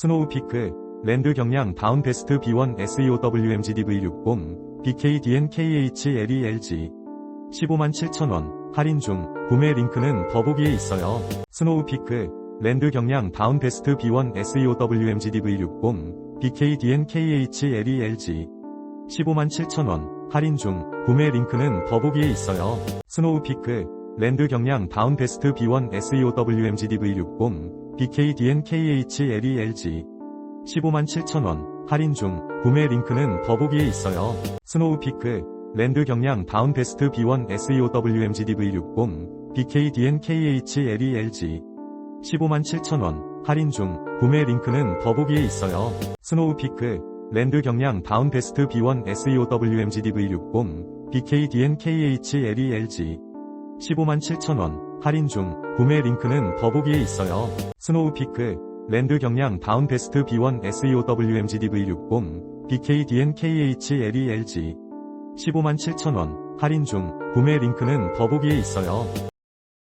스노우피크, 랜드 경량 다운 베스트 B1 SEOWMGDV60, BKDN KHLELG. 15만 7천원, 할인 중, 구매 링크는 더보기에 있어요. 스노우피크, 랜드 경량 다운 베스트 B1 SEOWMGDV60, BKDN KHLELG. 15만 7천원, 할인 중, 구매 링크는 더보기에 있어요. 스노우피크, 랜드 경량 다운 베스트 B1 SEOWMGDV60, BKDN KHLELG. 15만 7천원, 할인 중, 구매 링크는 더보기에 있어요. 스노우피크, 랜드 경량 다운 베스트 B1 SEOWMGDV60, BKDN KHLELG. 15만 7천원, 할인 중, 구매 링크는 더보기에 있어요. 스노우피크, 랜드 경량 다운 베스트 B1 SEOWMGDV60, BKDN KHLELG. 15만 7천원, 할인 중, 구매 링크는 더보기에 있어요. 스노우피크, 랜드 경량 다운 베스트 B1 SEOWMGDV60, BKDN KHLELG. 15만 7천원, 할인 중, 구매 링크는 더보기에 있어요.